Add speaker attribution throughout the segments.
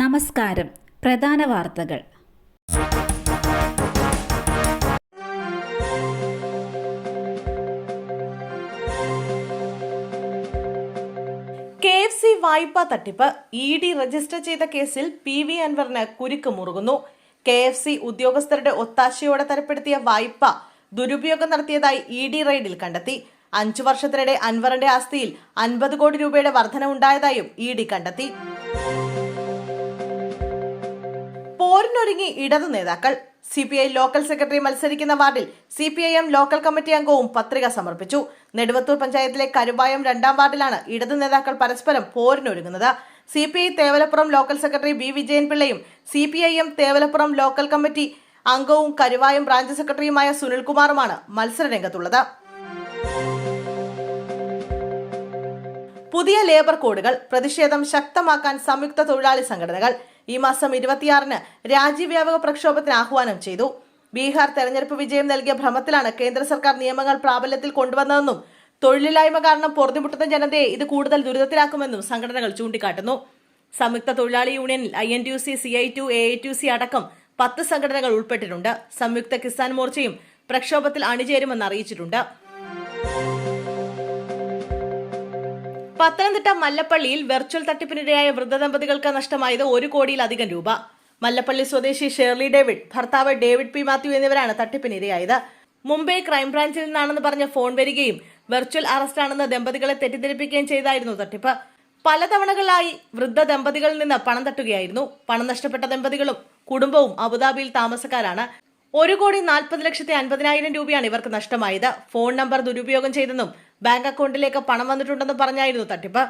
Speaker 1: നമസ്കാരം പ്രധാന വാർത്തകൾ
Speaker 2: കെ വായ്പാ തട്ടിപ്പ് ഇ ഡി രജിസ്റ്റർ ചെയ്ത കേസിൽ പി വി അൻവറിന് കുരുക്ക് മുറുകുന്നു കെ എഫ് സി ഉദ്യോഗസ്ഥരുടെ ഒത്താശയോടെ തരപ്പെടുത്തിയ വായ്പ ദുരുപയോഗം നടത്തിയതായി ഇ ഡി റെയ്ഡിൽ കണ്ടെത്തി അഞ്ചു വർഷത്തിനിടെ അൻവറിന്റെ ആസ്തിയിൽ അൻപത് കോടി രൂപയുടെ വർധന ഉണ്ടായതായും ഇ ഡി കണ്ടെത്തി പോരിനൊരുങ്ങി ഇടതു നേതാക്കൾ C P I local secretary മത്സരിക്കുന്ന വാർഡിൽ C P I M local committee അംഗവും പത്രിക സമർപ്പിച്ചു നെടുവത്തൂർ പഞ്ചായത്തിലെ കരുവായം രണ്ടാം വാർഡിലാണ് ഇടതു നേതാക്കൾ പരസ്പരം പോരിനൊരുങ്ങുന്നത് C P I Thevalappuram local secretary B Vijayan പിള്ളയും C P I M Thevalappuram local committee അംഗവും കരുവായം ബ്രാഞ്ച് സെക്രട്ടറിയുമായ സുനിൽകുമാറുമാണ് രംഗത്തുള്ളത് പുതിയ ലേബർ കോഡുകൾ പ്രതിഷേധം ശക്തമാക്കാൻ സംയുക്ത തൊഴിലാളി സംഘടനകൾ ഈ മാസം ഇരുപത്തിയാറിന് രാജ്യവ്യാപക പ്രക്ഷോഭത്തിന് ആഹ്വാനം ചെയ്തു ബീഹാർ തെരഞ്ഞെടുപ്പ് വിജയം നൽകിയ ഭ്രമത്തിലാണ് കേന്ദ്ര സർക്കാർ നിയമങ്ങൾ പ്രാബല്യത്തിൽ കൊണ്ടുവന്നതെന്നും തൊഴിലില്ലായ്മ കാരണം പൊറുതിമുട്ടുന്ന ജനതയെ ഇത് കൂടുതൽ ദുരിതത്തിലാക്കുമെന്നും സംഘടനകൾ ചൂണ്ടിക്കാട്ടുന്നു സംയുക്ത തൊഴിലാളി യൂണിയനിൽ I N T C C I to A I to C അടക്കം പത്ത് സംഘടനകൾ ഉൾപ്പെട്ടിട്ടുണ്ട് സംയുക്ത കിസാൻ മോർച്ചയും പ്രക്ഷോഭത്തിൽ അണിചേരുമെന്ന് അറിയിച്ചിട്ടുണ്ട് പത്തനംതിട്ട മല്ലപ്പള്ളിയിൽ വെർച്വൽ തട്ടിപ്പിനിരയായ വൃദ്ധദമ്പതികൾക്ക് നഷ്ടമായത് ഒരു കോടിയിലധികം രൂപ മല്ലപ്പള്ളി സ്വദേശി ഷേർലി ഡേവിഡ് ഭർത്താവ് ഡേവിഡ് പി മാത്യു എന്നിവരാണ് തട്ടിപ്പിനിരയായത് മുംബൈ ക്രൈംബ്രാഞ്ചിൽ നിന്നാണെന്ന് പറഞ്ഞ ഫോൺ വരികയും വെർച്വൽ അറസ്റ്റാണെന്ന് ദമ്പതികളെ തെറ്റിദ്ധരിപ്പിക്കുകയും ചെയ്തായിരുന്നു തട്ടിപ്പ് പലതവണകളായി വൃദ്ധ ദമ്പതികളിൽ നിന്ന് പണം തട്ടുകയായിരുന്നു പണം നഷ്ടപ്പെട്ട ദമ്പതികളും കുടുംബവും അബുദാബിയിൽ താമസക്കാരാണ് ഒരു കോടി നാൽപ്പത് ലക്ഷത്തി അൻപതിനായിരം രൂപയാണ് ഇവർക്ക് നഷ്ടമായത് ഫോൺ നമ്പർ ദുരുപയോഗം ചെയ്തെന്നും ബാങ്ക് അക്കൗണ്ടിലേക്ക് പണം വന്നിട്ടുണ്ടെന്ന് പറഞ്ഞായിരുന്നു തട്ടിപ്പ്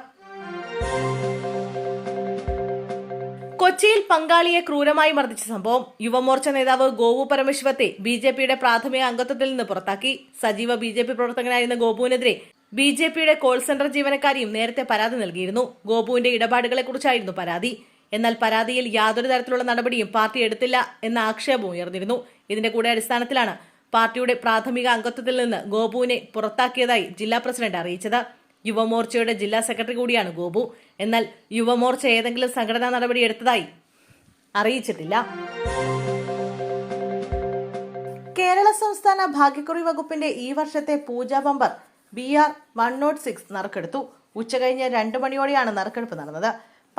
Speaker 2: കൊച്ചിയിൽ പങ്കാളിയെ ക്രൂരമായി മർദ്ദിച്ച സംഭവം യുവമോർച്ച നേതാവ് ഗോപു പരമേശ്വരത്തെ ബി ജെ പിയുടെ പ്രാഥമിക അംഗത്വത്തിൽ നിന്ന് പുറത്താക്കി സജീവ ബി ജെ പി പ്രവർത്തകനായിരുന്ന ഗോപുവിനെതിരെ ബി ജെ പിയുടെ കോൾ സെന്റർ ജീവനക്കാരിയും നേരത്തെ പരാതി നൽകിയിരുന്നു ഗോപുവിന്റെ ഇടപാടുകളെക്കുറിച്ചായിരുന്നു പരാതി എന്നാൽ പരാതിയിൽ യാതൊരു തരത്തിലുള്ള നടപടിയും പാർട്ടി എടുത്തില്ല എന്ന ആക്ഷേപം ഉയർന്നിരുന്നു ഇതിന്റെ കൂടെ അടിസ്ഥാനത്തിലാണ് പാർട്ടിയുടെ പ്രാഥമിക അംഗത്വത്തിൽ നിന്ന് ഗോപുവിനെ പുറത്താക്കിയതായി ജില്ലാ പ്രസിഡന്റ് അറിയിച്ചത് യുവമോർച്ചയുടെ ജില്ലാ സെക്രട്ടറി കൂടിയാണ് ഗോപു എന്നാൽ യുവമോർച്ച ഏതെങ്കിലും സംഘടനാ നടപടി എടുത്തതായി അറിയിച്ചിട്ടില്ല കേരള സംസ്ഥാന ഭാഗ്യക്കുറി വകുപ്പിന്റെ ഈ വർഷത്തെ Puja bumper B R one nought six നറുക്കെടുത്തു ഉച്ചകഴിഞ്ഞ് രണ്ടു മണിയോടെയാണ് നറുക്കെടുപ്പ് നടന്നത്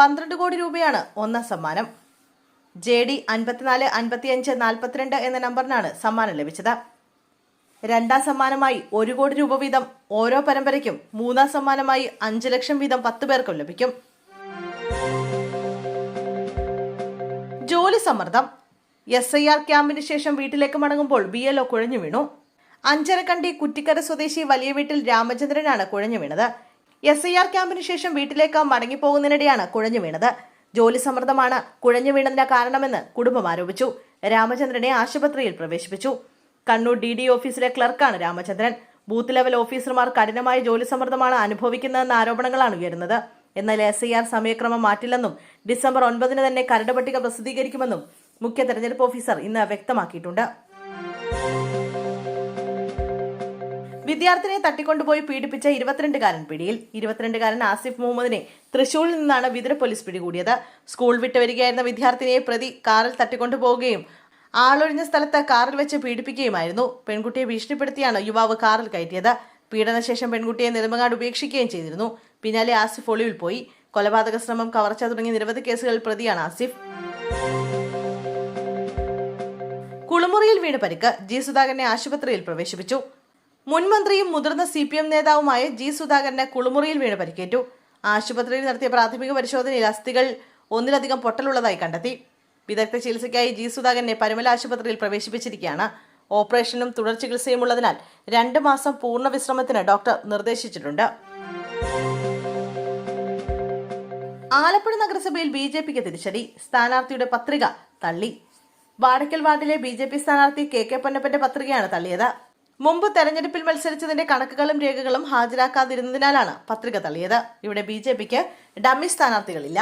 Speaker 2: പന്ത്രണ്ട് കോടി രൂപയാണ് ഒന്നാം സമ്മാനം ജെ ഡി അൻപത്തിനാല് അൻപത്തിയഞ്ച് നാൽപ്പത്തിരണ്ട് എന്ന നമ്പറിനാണ് സമ്മാനം ലഭിച്ചത് രണ്ടാം സമ്മാനമായി ഒരു കോടി രൂപ വീതം ഓരോ പരമ്പരയ്ക്കും മൂന്നാം സമ്മാനമായി അഞ്ചു ലക്ഷം വീതം പത്ത് പേർക്കും ലഭിക്കും ജോലി സമ്മർദ്ദം എസ് ഐ ആർ ക്യാമ്പിന് ശേഷം വീട്ടിലേക്ക് മടങ്ങുമ്പോൾ ബി എൽഒ കുഴഞ്ഞു വീണു അഞ്ചരക്കണ്ടി കുറ്റിക്കര സ്വദേശി വലിയ വീട്ടിൽ രാമചന്ദ്രനാണ് കുഴഞ്ഞു വീണത് എസ് ഐ ആർ ക്യാമ്പിന് ശേഷം വീട്ടിലേക്ക് മടങ്ങിപ്പോകുന്നതിനിടെയാണ് കുഴഞ്ഞു വീണത് ജോലി സമ്മർദ്ദമാണ് കുഴഞ്ഞു വീണതിന് കാരണമെന്ന് കുടുംബം ആരോപിച്ചു രാമചന്ദ്രനെ ആശുപത്രിയിൽ പ്രവേശിപ്പിച്ചു കണ്ണൂർ ഡി ഡി ഓഫീസിലെ ക്ലർക്കാണ് രാമചന്ദ്രൻ ബൂത്ത് ലെവൽ ഓഫീസർമാർ കഠിനമായ ജോലി സമ്മർദ്ദമാണ് അനുഭവിക്കുന്നതെന്ന ആരോപണങ്ങളാണ് ഉയരുന്നത് എന്നാൽ എസ് ഐ ആർ സമയക്രമം മാറ്റില്ലെന്നും ഡിസംബർ ഒൻപതിന് തന്നെ കരട് പട്ടിക പ്രസിദ്ധീകരിക്കുമെന്നും മുഖ്യ തെരഞ്ഞെടുപ്പ് ഓഫീസർ ഇന്ന് വ്യക്തമാക്കിയിട്ടുണ്ട് വിദ്യാർത്ഥിനിയെ തട്ടിക്കൊണ്ടുപോയി പീഡിപ്പിച്ച ഇരുപത്തിരണ്ടുകാരൻ പിടിയിൽ ഇരുപത്തിരണ്ടുകാരൻ ആസിഫ് മുഹമ്മദിനെ തൃശൂരിൽ നിന്നാണ് വിതുര പോലീസ് പിടികൂടിയത് സ്കൂൾ വിട്ടുവരികയായിരുന്ന വിദ്യാർത്ഥിനിയെ പ്രതി കാറിൽ തട്ടിക്കൊണ്ടുപോവുകയും ആളൊഴിഞ്ഞ സ്ഥലത്ത് കാറിൽ വെച്ച് പീഡിപ്പിക്കുകയുമായിരുന്നു പെൺകുട്ടിയെ ഭീഷണിപ്പെടുത്തിയാണ് യുവാവ് കാറിൽ കയറ്റിയത് പീഡനശേഷം പെൺകുട്ടിയെ നെടുമങ്ങാട് ഉപേക്ഷിക്കുകയും ചെയ്തിരുന്നു പിന്നാലെ ആസിഫ് ഒളിവിൽ പോയി കൊലപാതക ശ്രമം കവർച്ച തുടങ്ങിയ നിരവധി കേസുകളിൽ പ്രതിയാണ് ആസിഫ് കുളിമുറിയിൽ വീണ് പരിക്ക് ജി സുധാകരനെ ആശുപത്രിയിൽ പ്രവേശിപ്പിച്ചു മുൻമന്ത്രിയും മുതിർന്ന സി പി എം നേതാവുമായ ജി സുധാകരന് കുളിമുറിയിൽ വീണ് പരിക്കേറ്റു ആശുപത്രിയിൽ നടത്തിയ പ്രാഥമിക പരിശോധനയിൽ അസ്ഥികൾ ഒന്നിലധികം പൊട്ടലുള്ളതായി കണ്ടെത്തി വിദഗ്ധ ചികിത്സയ്ക്കായി ജി സുധാകരനെ പരുമല ആശുപത്രിയിൽ പ്രവേശിപ്പിച്ചിരിക്കുകയാണ് ഓപ്പറേഷനും തുടർ ചികിത്സയും ഉള്ളതിനാൽ രണ്ട് മാസം പൂർണ്ണ വിശ്രമത്തിന് ഡോക്ടർ നിർദ്ദേശിച്ചിട്ടുണ്ട് ആലപ്പുഴ നഗരസഭയിൽ ബി ജെ പിക്ക് തിരിച്ചടി സ്ഥാനാർത്ഥിയുടെ പത്രിക തള്ളി വാടക്കൽ വാർഡിലെ ബി ജെ പി സ്ഥാനാർത്ഥി കെ കെ പൊന്നപ്പന്റെ പത്രികയാണ് തള്ളിയത് മുമ്പ് തെരഞ്ഞെടുപ്പിൽ മത്സരിച്ചതിന്റെ കണക്കുകളും രേഖകളും ഹാജരാക്കാതിരുന്നതിനാലാണ് പത്രിക തള്ളിയത് ഇവിടെ ബി ഡമ്മി സ്ഥാനാർത്ഥികളില്ല